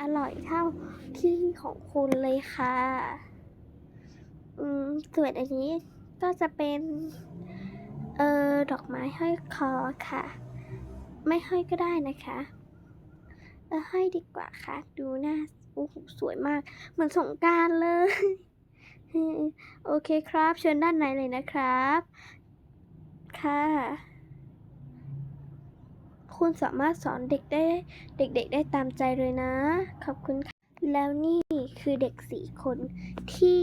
อร่อยเท่าที่ของคุณเลยค่ะ อืมส่วนอันนี้ก็จะเป็น เอ่อ ดอกไม้ห้อยคอค่ะ ไม่ห้อยก็ได้นะคะเออห้อยดีกว่าค่ะ ดูหน้าโอ้โหสวยมาก เหมือนสงการเลย โอเคครับ เชิญด้านในเลยนะครับ ค่ะ คุณสามารถสอนเด็กได้เด็กๆ ได้ตามใจเลยนะ ขอบคุณค่ะ แล้วนี่คือเด็กสี่คนที่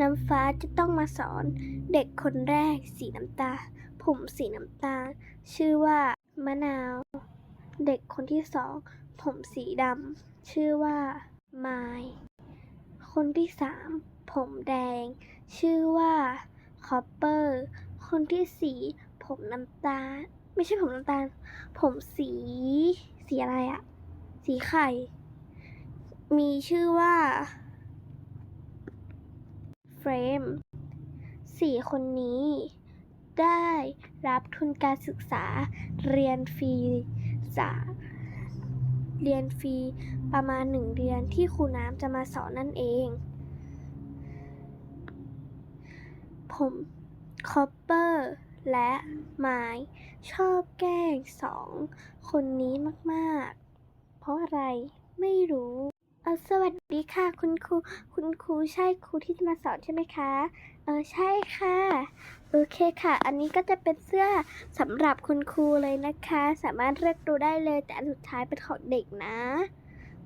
น้ำฟ้าจะต้องมาสอนเด็กคนแรกสีน้ำตา ผมสีน้ำตา ชื่อว่ามะนาว เด็กคนที่สองผมสีดำชื่อว่าไมายคนที่สามผมแดง ชื่อว่าคอปเปอร์ คนที่สี่ผมน้ำตาล ไม่ใช่ผมน้ำตาล ผมสี สีอะไรอะสีไข่ มีชื่อว่าเฟรมสี่คนนี้ได้รับทุนการศึกษาเรียนฟรีจากเรียนฟรีประมาณหนึ่งเดือนที่ครูน้ำจะมาสอนนั่นเอง ผมคอปเปอร์ และไม้ ชอบแกล้งสองคนนี้มากๆ เพราะอะไรไม่รู้เออสวัสดีค่ะ คุณครูคุณครูใช่ครูที่จะมาสอนใช่ไหมคะ เออใช่ค่ะ โอเคค่ะ อันนี้ก็จะเป็นเสื้อสำหรับคุณครูเลยนะคะ สามารถเลือกดูได้เลยแต่อันสุดท้ายเป็นของเด็กนะ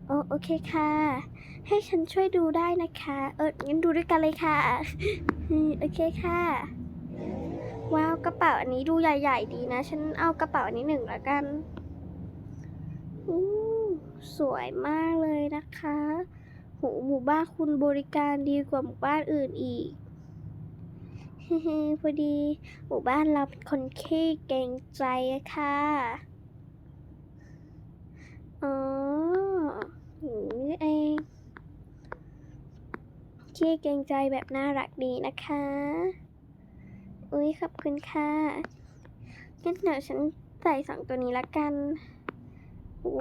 โอโอเคค่ะ ให้ฉันช่วยดูได้นะคะ เอองั้นดูด้วยกันเลยค่ะ โอเคค่ะ ว้าวกระเป๋าอันนี้ดูใหญ่ ๆ ดีนะ ฉันเอากระเป๋าอันนี้หนึ่งแล้วกันอู้สวยมากเลยนะคะโหหมู่บ้านคุณบริการดีกว่าหมู่บ้านอื่นอีกพอดี หมู่บ้านเราเป็นคนขี้เกรงใจอะค่ะอ๋ออย่างนี้นี่เองขี้เกรงใจแบบน่ารักดีนะคะ อุ้ยขอบคุณค่ะงั้นเดี๋ยวฉันใส่สองตัวนี้ละกันโอ้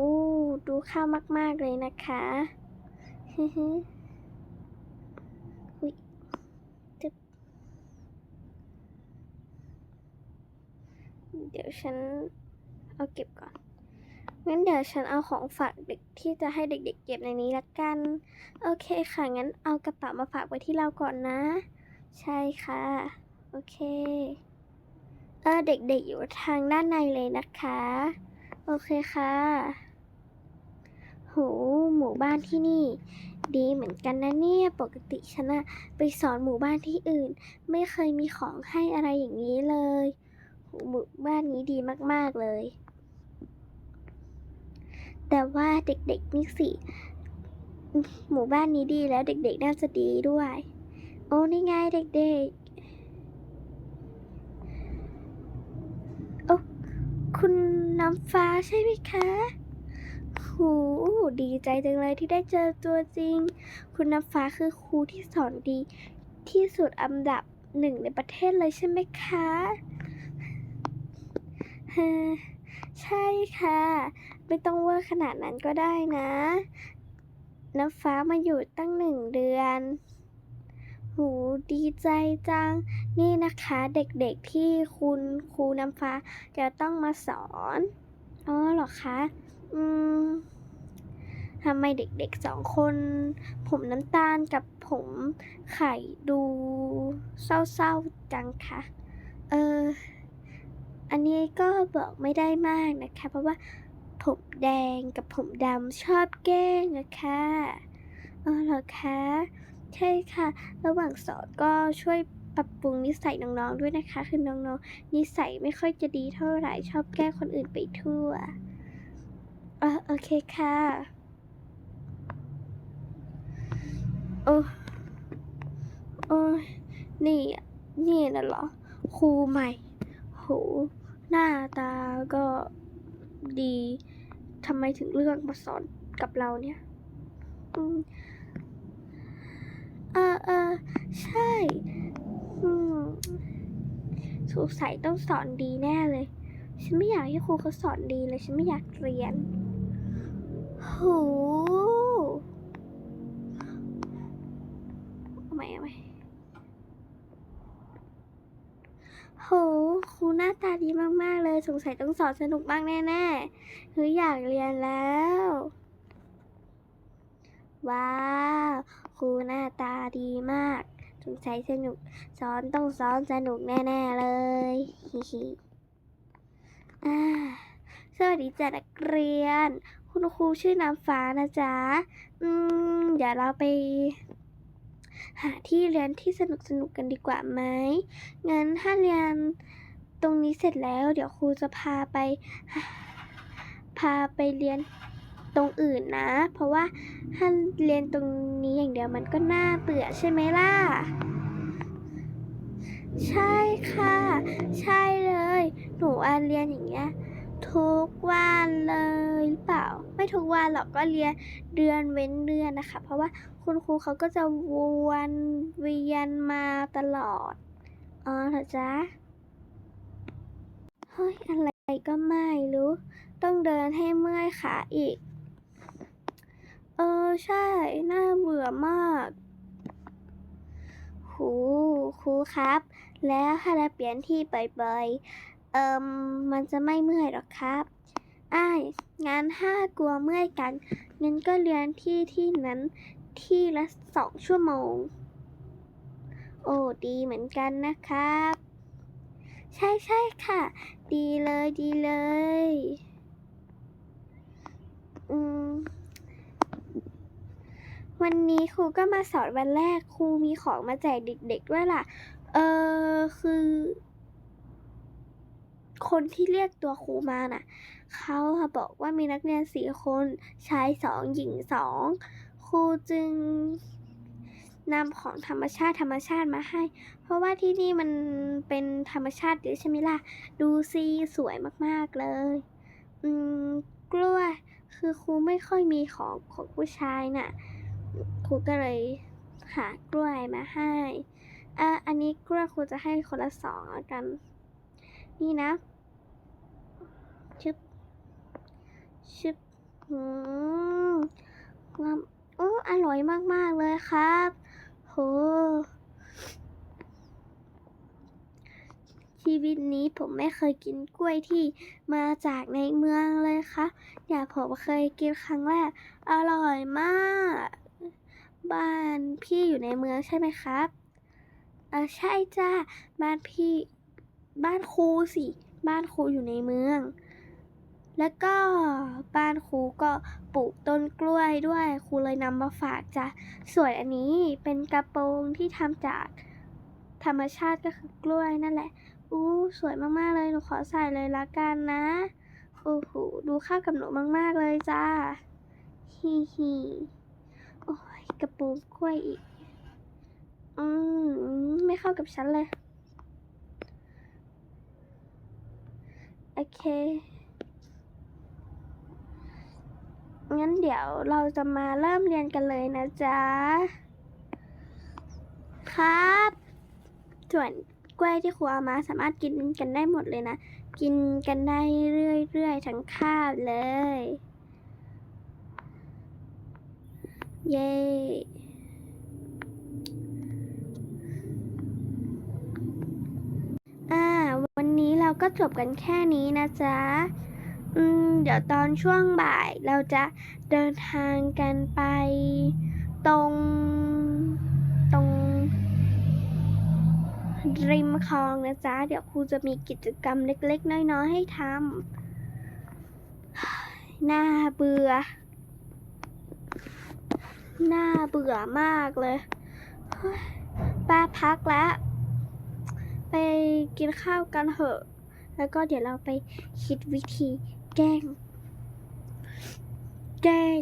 ดูเข้ามาก ๆ เลยนะคะฮึฮึอุ้ยจึบเดี๋ยวฉันเอาเก็บก่อนงั้นเดี๋ยวฉันเอาของฝากเด็กที่จะให้เด็กๆ เก็บในนี้ละกัน โอเคค่ะ งั้นเอากระเป๋ามาฝากไว้ที่เราก่อนนะ ใช่ค่ะ โอเคเออเด็กๆอยู่ทางด้านในเลยนะคะ โอเคค่ะ โห หมู่บ้านที่นี่ ดีเหมือนกันนะเนี่ย ปกติฉันอะไปสอนหมู่บ้านที่อื่น ไม่เคยมีของให้อะไรอย่างนี้เลยหหมู่บ้านนี้ดีมากๆเลย แต่ว่าเด็กๆนี่สิ หมู่บ้านนี้ดีแล้วเด็กๆน่าจะดีด้วย โอ้นี่ไงเด็กๆ โอ้ คุณน้ำฟ้าใช่ไหมคะหูดีใจจังเลยที่ได้เจอตัวจริง คุณน้ำฟ้าคือครูที่สอนดี ที่สุดอันดับหนึ่งในประเทศเลยใช่ไหมคะเฮ้ใช่ค่ะ ไม่ต้องเวอร์ขนาดนั้นก็ได้นะ น้ำฟ้ามาอยู่ตั้งหนึ่งเดือน หูดีใจจัง นี่นะคะเด็กๆที่คุณครูน้ำฟ้าจะต้องมาสอน อ๋อเหรอคะ อืมทำไมเด็กๆสองคน ผมน้ำตาลกับผมไข่ดูเศร้าๆจังคะ เออ อันนี้ก็บอกไม่ได้มากนะคะ เพราะว่าผมแดงกับผมดำชอบแกล้งนะคะ อ๋อเหรอคะ ใช่ค่ะ ระหว่างสอนก็ช่วยปรับปรุงนิสัยน้องๆด้วยนะคะ คือน้องๆ นิสัยไม่ค่อยจะดีเท่าไหร่ ชอบแกล้งคนอื่นไปทั่วเออโอเคค่ะ โอ้โอ้ยนี่ นี่น่ะเหรอ ครูใหม่ โห หน้าตาก็ดี ทำไมถึงเลือกมาสอนกับเราเนี่ย อืม เออเออใช่สงสัยต้องสอนดีแน่เลย ฉันไม่อยากให้ครูเขาสอนดีเลย ฉันไม่อยากเรียนหูเอาใหม่เอาใหม่โห ครูหน้าตาดีมาก ๆ เลย สงสัยต้องสอนสนุกมากแน่ๆเฮ้ยอยากเรียนแล้ว ว้าว ครูหน้าตาดีมากสงสัยสนุกสอนต้องสอนสนุกแน่ ๆ เลยฮิฮิสวัสดีจ้ะนักเรียน คุณครูชื่อน้ำฟ้านะจ๊ะ อืม เดี๋ยวเราไป หาที่เรียนที่สนุกสนุกกันดีกว่าไหมงั้นถ้าเรียนตรงนี้เสร็จแล้ว เดี๋ยวครูจะพาไป พาไปเรียน ตรงอื่นนะ เพราะว่าถ้าเรียนตรงนี้อย่างเดียวมันก็น่าเบื่อใช่ไหมล่ะ ใช่ค่ะ ใช่เลย หนูอาเรียนอย่างเงี้ยทุกวันเลยหรือเปล่า ไม่ทุกวันหรอกก็เรียนเดือนเว้นเดือนนะคะ เพราะว่าคุณครูเขาก็จะวนเวียนมาตลอดอ๋อเหรอจ๊ะเฮ้ยอะไรก็ไม่รู้ ต้องเดินให้เมื่อยขาอีก ออใช่ น่าเบื่อมาก หูครูครับ แล้วถ้าเราเปลี่ยนที่บ่อยๆ เอิมมันจะไม่เมื่อยหรอกครับอ้ายงานห้ากลัวเมื่อยกันงั้นก็เรียนที่ที่นั้นที่ละสองชั่วโมง โอ้ดีเหมือนกันนะครับ ใช่ใช่ค่ะ ดีเลยดีเลย อืม วันนี้ครูก็มาสอนวันแรกครูมีของมาแจกเด็กๆด้วยล่ะ เออคือ คนที่เรียกตัวครูมาน่ะเขาบอกว่ามีนักเรียนสี่คนชายสองหญิงสองครูจึงนำของธรรมชาติธรรมชาติมาให้ เพราะว่าที่นี่มันเป็นธรรมชาติเยอะใช่ไหมล่ะ ดูสิสวยมากๆเลย อืมกล้วยคือครูไม่ค่อยมีของของผู้ชายน่ะ ครูก็เลยหากล้วยมาให้ อะ อันนี้กล้วยครูจะให้คนละสองแล้วกัน นี่นะ ชึบ ชึบ อืมงามโอ้อร่อยมาก ๆ เลยครับ โห ชีวิตนี้ผมไม่เคยกินกล้วยที่มาจากในเมืองเลยครับอย่าผมเคยกินครั้งแรก อร่อยมาก บ้านพี่อยู่ในเมืองใช่ไหมครับ เออใช่จ้าบ้านพี่บ้านครูสิ บ้านครูอยู่ในเมือง แล้วก็บ้านครูก็ปลูกต้นกล้วยด้วยครูเลยนำมาฝากจ้ะส่วนอันนี้เป็นกระโปรงที่ทำจากธรรมชาติก็คือกล้วยนั่นแหละ อู้สวยมากๆเลยหนูขอใส่เลยละกันนะโอ้โหดูเข้ากับหนูมากๆเลยจ้าฮีฮีโอ้ย กระปรงกล้วยอีก อืม ไม่เข้ากับฉันเลย โอเค งั้นเดี๋ยวเราจะมาเริ่มเรียนกันเลยนะจ๊ะ ครับ ส่วนกล้วยที่ครูเอามาสามารถกินกันได้หมดเลยนะ กินกันได้เรื่อยๆ ทั้งคาบเลย เย้อ่าวันนี้เราก็จบกันแค่นี้นะจ๊ะ อืม เดี๋ยวตอนช่วงบ่ายเราจะเดินทางกันไป ตรงตรงริมคลองนะจ๊ะ เดี๋ยวครูจะมีกิจกรรมเล็กๆ น้อยๆ ให้ทำน่าเบื่อ น่าเบื่อมากเลยป้าพักแล้ว ไปกินข้าวกันเถอะ แล้วก็เดี๋ยวเราไปคิดวิธีแกล้ง แกล้ง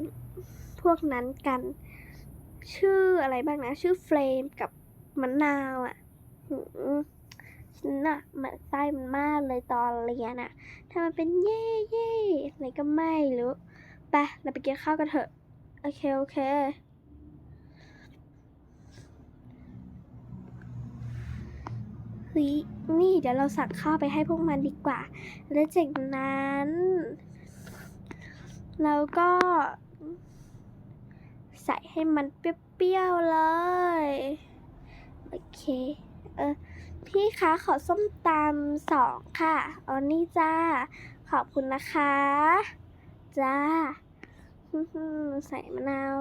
พวกนั้นกัน ชื่ออะไรบ้างนะ ชื่อเฟรมกับมะนาวอะหืมฉันน่ะมือนไส้มันมากเลยตอนเรียนอะถ้ามันเป็นเย่เย่อะไรก็ไม่รู้ไปเราไปกินข้าวกันเถอะ โอเค โอเค เฮ้ยนี่เดี๋ยวเราสั่งข้าวไปให้พวกมันดีกว่า แล้วจากนั้นเราก็ ใส่ให้มันเปรี้ยวๆเลย โอเค เออพี่คะขอส้มตำสองค่ะอ๋อนี่จ้า ขอบคุณนะคะ จ้า ใส่มะนาว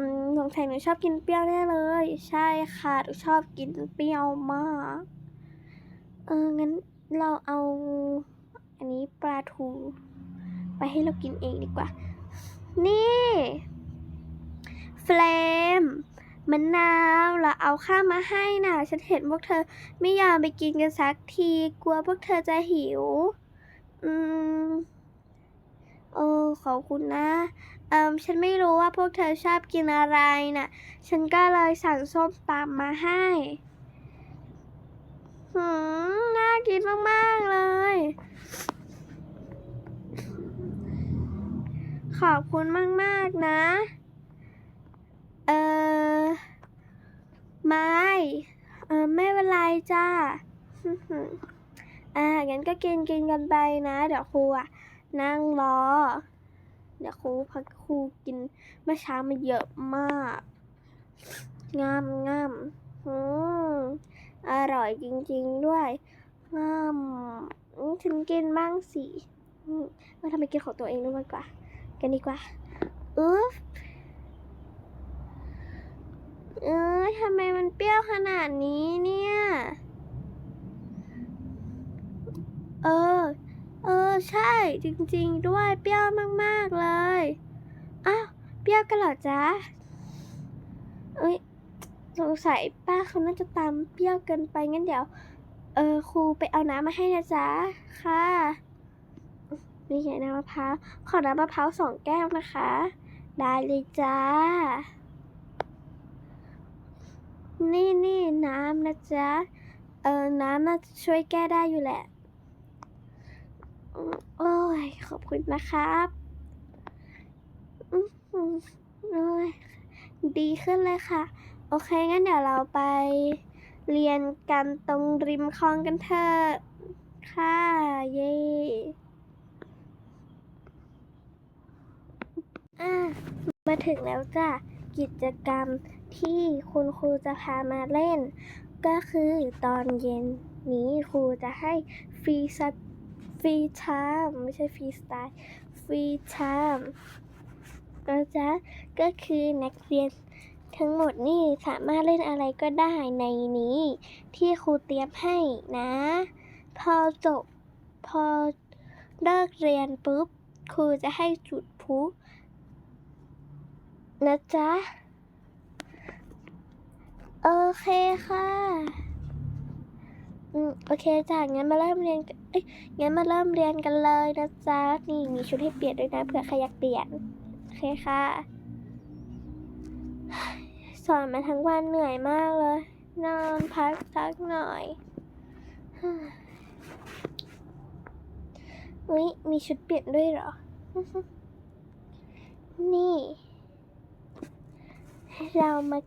อืมสงสัยหนูชอบกินเปรี้ยวแน่เลย ใช่ค่ะหนูชอบกินเปรี้ยวมาก เอองั้นเราเอา อันนี้ปลาทู ไปให้เรากินเองดีกว่า นี่เฟลมมะนาวเราเอาข้าวมาให้น่ะ ฉันเห็นพวกเธอไม่ยอมไปกินกันสักที กลัวพวกเธอจะหิว อืม เออ ขอบคุณนะ เอิมฉันไม่รู้ว่าพวกเธอชอบกินอะไรน่ะ ฉันก็เลยสั่งส้มตำมาให้หืมน่ากินมาก ๆ เลย ขอบคุณมาก ๆ นะ เออไม่เออไม่เป็นไรจ้าอ่างั้นก็กินกินกันไปนะ เดี๋ยวครูอะ นั่งรอ เดี๋ยวครูพักครูกินเมื่อเช้ามาเยอะมาก งามงามอืมอร่อยจริงๆด้วย งามฉันกินบ้างสิอืมว่าทำไมกินของตัวเองด้วยดีกว่า กันดีกว่าอุ๊บเออทำไมมันเปรี้ยวขนาดนี้เนี่ย เออ เออใช่จริงๆ ด้วยเปรี้ยวมากๆเลย อ้าวเปรี้ยวกันเหรอจ๊ะ เอ้ยสงสัยป้าเขาน่าจะตามเปรี้ยวเกินไปงั้นเดี๋ยว เออครูไปเอาน้ำมาให้นะจ๊ะ ค่ะนี่ไงน้ำมะพร้าวขอน้ำมะพร้าวสองแก้วนะคะ ได้เลยจ้า นี่นี่น้ำนะจ๊ะ เออน้ำน่าจะช่วยแก้ได้อยู่แหละ โอ้ย ขอบคุณนะครับอืมอืมโอ้ยดีขึ้นเลยค่ะ โอเค งั้นเดี๋ยวเราไปเรียนกันตรงริมคลองกันเถอะค่ะ เย่อะมาถึงแล้วจ้ะ กิจกรรมที่คุณครูจะพามาเล่น ก็คือตอนเย็นนี้ครูจะให้ฟรีส ฟรีไทม์ไม่ใช่ฟรีสไตล์ฟรีไทม์นะจ๊ะก็คือนักเรียนทั้งหมดนี่สามารถเล่นอะไรก็ได้ในนี้ ที่ครูเตรียมให้นะ พอจบพอเลิกเรียนปุ๊บครูจะให้จุดพลุนะจ๊ะ โอเคค่ะ อืม โอเคจ้ะงั้นมาเริ่มเรียน เอ้ยงั้นมาเริ่มเรียนกันเลยนะจ๊ะ นี่มีชุดให้เปลี่ยนด้วยนะเผื่อใครอยากเปลี่ยน โอเคค่ะ สอนมาทั้งวันเหนื่อยมากเลย นอนพักสักหน่อย อุ๊ยมีชุดเปลี่ยนด้วยเหรอ นี่ เรามา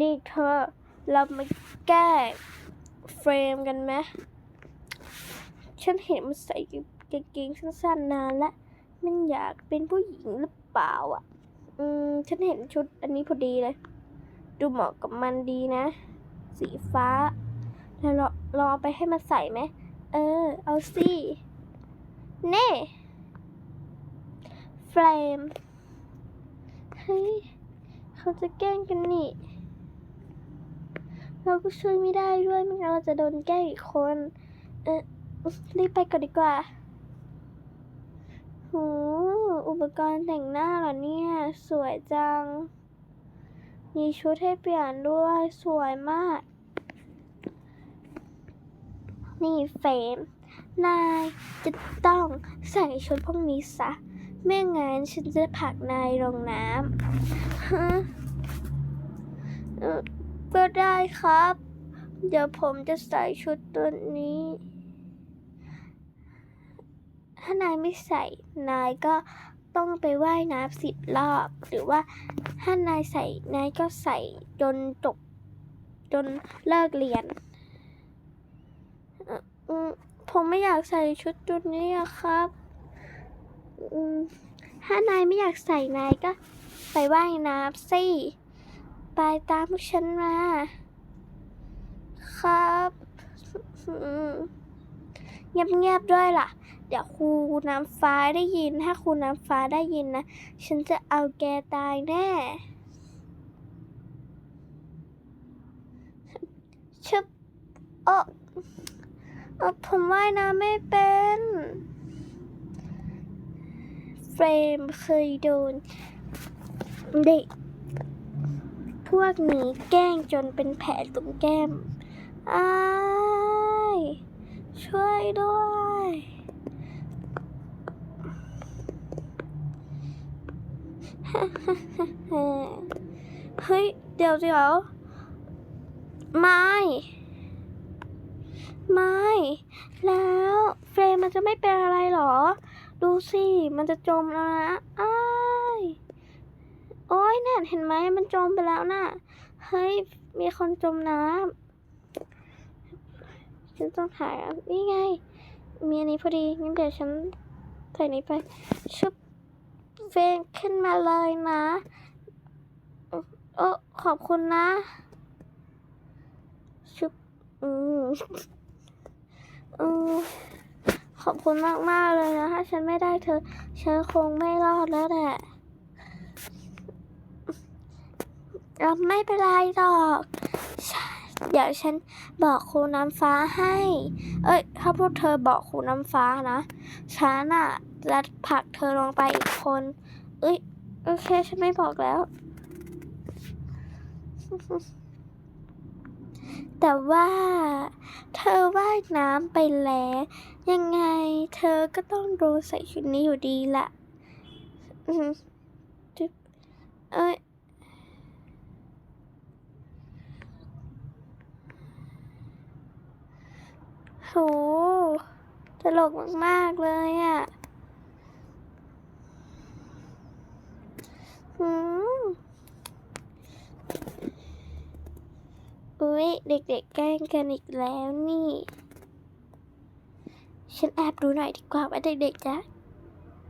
นี่เธอ เรามาแก้เฟรมกันไหม ฉันเห็นมันใส่กางเกงสั้นๆนานแล้วมันอยากเป็นผู้หญิงหรือเปล่าอะ อืม ฉันเห็นชุดอันนี้พอดีเลย ดูเหมาะกับมันดีนะ สีฟ้าแล้วลองเอาไปให้มันใส่ไหม เออ เอาสิเน่เฟรมเฮ้ยเขาจะแกล้งกันนี่ เราก็ช่วยไม่ได้ด้วยไม่งั้นเราจะโดนแกล้งอีกคน เออ รีบไปก่อนดีกว่าหูอุปกรณ์แต่งหน้าเหรอเนี่ย สวยจัง มีชุดให้เปลี่ยนด้วยสวยมาก นี่เฟม นายจะต้องใส่ชุดพวกนี้ซะ ไม่งั้นฉันจะผลักนายลงน้ำเอ่อก็ได้ครับ เดี๋ยวผมจะใส่ชุดตัวนี้ ถ้านายไม่ใส่นายก็ต้องไปว่ายน้ำสิบรอบ หรือว่าถ้านายใส่นายก็ใส่จนจบจนเลิกเรียนผมไม่อยากใส่ชุดตัวนี้ครับ ถ้านายไม่อยากใส่นายก็ไปว่ายน้ำสิ ไปตามพวกฉันมา ครับ เงียบๆด้วยล่ะ เดี๋ยวครูน้ำฟ้าได้ยิน ถ้าครูน้ำฟ้าได้ยินนะ ฉันจะเอาแกตายแน่ ชึบเออเออผมว่ายน้ำไม่เป็น เฟรมเคยโดน เด็ก พวกนี้แกล้งจนเป็นแผลตรงแก้มอ้ายช่วยด้วย เฮ้ย เดี๋ยวเดี๋ยวไม่ ไม่ แล้วเฟรมมันจะไม่เป็นอะไรหรอ ดูสิ มันจะจมแล้วนะอ้ายโอ้ยเนี่ยเห็นไหมมันจมไปแล้วน่ะ เฮ้ย มีคนจมน้ำฉันต้องถ่ายนี่ไง มีอันนี้พอดีงั้นเดี๋ยวฉันใส่นี้ไปชุบ เฟรมขึ้นมาเลยนะเออขอบคุณนะ ชุบอืมอืมขอบคุณมากมากๆเลยนะ ถ้าฉันไม่ได้เธอ ฉันคงไม่รอดแล้วแหละเราไม่เป็นไรหรอก เดี๋ยวฉันบอกครูน้ำฟ้าให้ เอ้ย ถ้าพวกเธอบอกครูน้ำฟ้านะ ฉันอะ จะผลักเธอลงไปอีกคน เอ้ย โอเค ฉันไม่บอกแล้ว แต่ว่า เธอว่ายน้ำไปแล้ว ยังไง เธอก็ต้องรู้ใส่ชุดนี้อยู่ดีละอืมจึ๊บเอ้ยโหตลกมาก ๆ เลยอะ อุ๊ยเด็กๆแกล้งกันอีกแล้วนี่ ฉันแอบดูหน่อยดีกว่าว่าเด็กๆจะ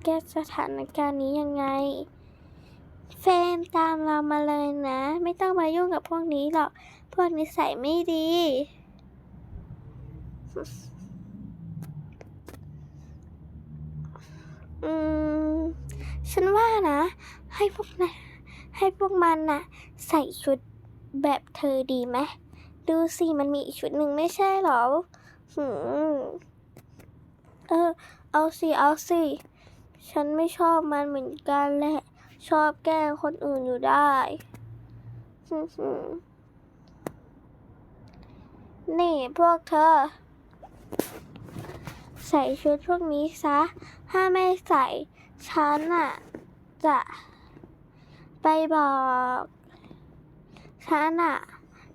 แก้สถานการณ์นี้ยังไง เฟมตามเรามาเลยนะ ไม่ต้องมายุ่งกับพวกนี้หรอก พวกนิสัยไม่ดี อืม ฉันว่านะ ให้พวกนะให้พวกมันน่ะ ใส่ชุดแบบเธอดีไหมดูสิมันมีอีกชุดหนึ่งไม่ใช่หรอหืมเออ เอาสิเอาสิฉันไม่ชอบมันเหมือนกันแหละ ชอบแกล้งคนอื่นอยู่ได้หืมหืมนี่พวกเธอ ใส่ชุดพวกนี้ซะ ถ้าไม่ใส่ ฉันอะจะไปบอก ฉันอะ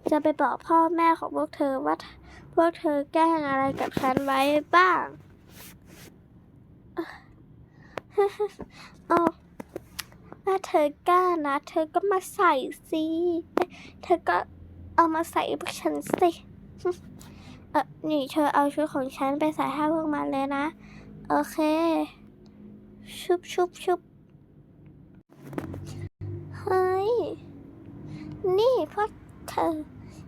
จะไปบอกพ่อแม่ของพวกเธอว่าพวกเธอแกล้งอะไรกับฉันไว้บ้างเอาถ้าเธอกล้านะ เธอก็มาใส่สิเอ้ยเธอก็เอามาใส่พวกฉันสิ เออนี่เธอเอาชุดของฉันไปใส่ให้พวกมันเลยนะ โอเค ชุบชุบชุบเฮ้ย นี่พวกเธอ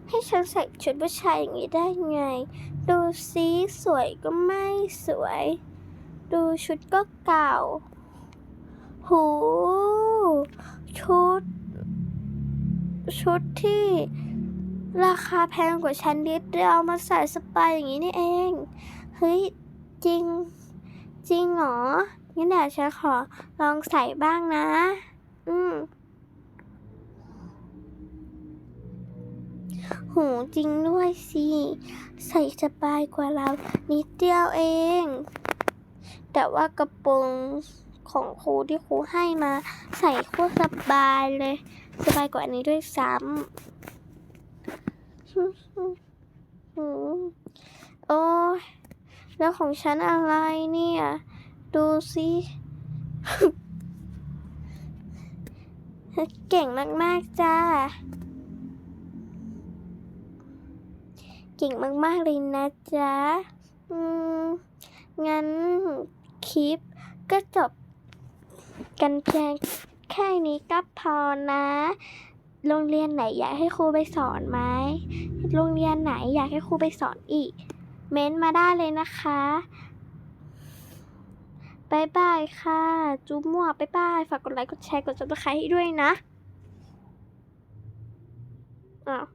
ให้ฉันใส่ชุดผู้ชายอย่างนี้ได้ไง ดูซิสวยก็ไม่สวย ดูชุดก็เก่า หู ชุด ชุดที่ราคาแพงกว่าฉันนิดเดียวมาใส่สปายอย่างนี้นี่เอง เฮ้ย จริง จริงเหรอ งั้นเดี๋ยวฉันขอลองใส่บ้างนะ อืมหูจริงด้วยสิ ใส่สบายกว่าเรานิดเดียวเอง แต่ว่ากระโปรงของครูที่ครูให้มา ใส่โคตรสบายเลย สบายกว่าอันนี้ด้วยซ้ำหืมโอ้ยแล้วของฉันอะไรเนี่ย ดูสิ เก่งมาก ๆ จ้า เก่งมาก ๆ เลยนะจ๊ะงั้นคลิปก็จบกันเพียงแค่นี้ก็พอนะ โรงเรียนไหนอยากให้ครูไปสอนไหม โรงเรียนไหนอยากให้ครูไปสอนอีก เม้นมาได้เลยนะคะ บายบายค่ะ จูบมั่วบายบาย ฝากกดไลค์ กดแชร์ กดซับสไครต์ให้ด้วยนะ อ้าว